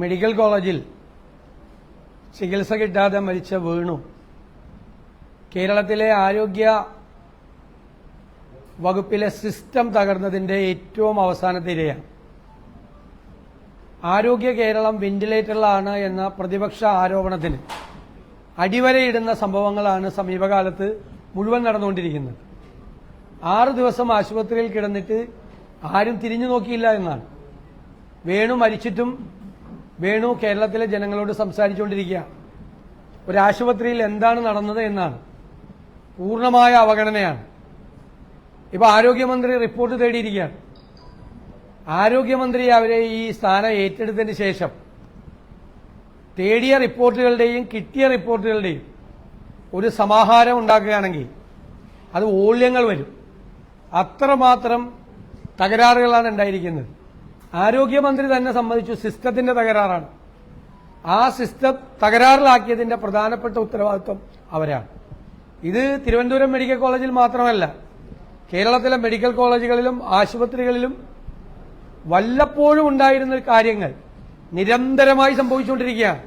Medical കോളേജിൽ ചികിത്സ കിട്ടാതെ മരിച്ച വേണു. കേരളത്തിലെ ആരോഗ്യ വകുപ്പിലെ സിസ്റ്റം തകർന്നതിന്റെ ഏറ്റവും അവസാനത്തെ ഇരയാണ്. ആരോഗ്യ കേരളം വെന്റിലേറ്ററിലാണ് എന്ന പ്രതിപക്ഷ ആരോപണത്തിന് അടിവരയിടുന്ന സംഭവങ്ങളാണ് സമീപകാലത്ത് മുഴുവൻ നടന്നുകൊണ്ടിരിക്കുന്നത്. ആറ് ദിവസം ആശുപത്രിയിൽ കിടന്നിട്ട് ആരും തിരിഞ്ഞു നോക്കിയില്ല എന്നാണ്. വേണു മരിച്ചിട്ടും വേണു കേരളത്തിലെ ജനങ്ങളോട് സംസാരിച്ചുകൊണ്ടിരിക്കുക. ഒരു ആശുപത്രിയിൽ എന്താണ് നടന്നത് എന്നാണ്. പൂർണമായ അവഗണനയാണ്. ഇപ്പൊ ആരോഗ്യമന്ത്രി റിപ്പോർട്ട് തേടിയിരിക്കുകയാണ്. ആരോഗ്യമന്ത്രി അവരെ ഈ സ്ഥാനം ഏറ്റെടുത്തതിന് ശേഷം തേടിയ റിപ്പോർട്ടുകളുടെയും കിട്ടിയ റിപ്പോർട്ടുകളുടെയും ഒരു സമാഹാരം ഉണ്ടാക്കുകയാണെങ്കിൽ അത് മൂല്യങ്ങൾ വരും. അത്രമാത്രം തകരാറുകളാണ് ഉണ്ടായിരിക്കുന്നത്. ആരോഗ്യമന്ത്രി തന്നെ സംബന്ധിച്ചു സിസ്റ്റത്തിന്റെ തകരാറാണ്. ആ സിസ്റ്റം തകരാറിലാക്കിയതിന്റെ പ്രധാനപ്പെട്ട ഉത്തരവാദിത്വം അവരാണ്. ഇത് തിരുവനന്തപുരം മെഡിക്കൽ കോളേജിൽ മാത്രമല്ല കേരളത്തിലെ മെഡിക്കൽ കോളേജുകളിലും ആശുപത്രികളിലും വല്ലപ്പോഴും ഉണ്ടായിരുന്ന കാര്യങ്ങൾ നിരന്തരമായി സംഭവിച്ചുകൊണ്ടിരിക്കുകയാണ്.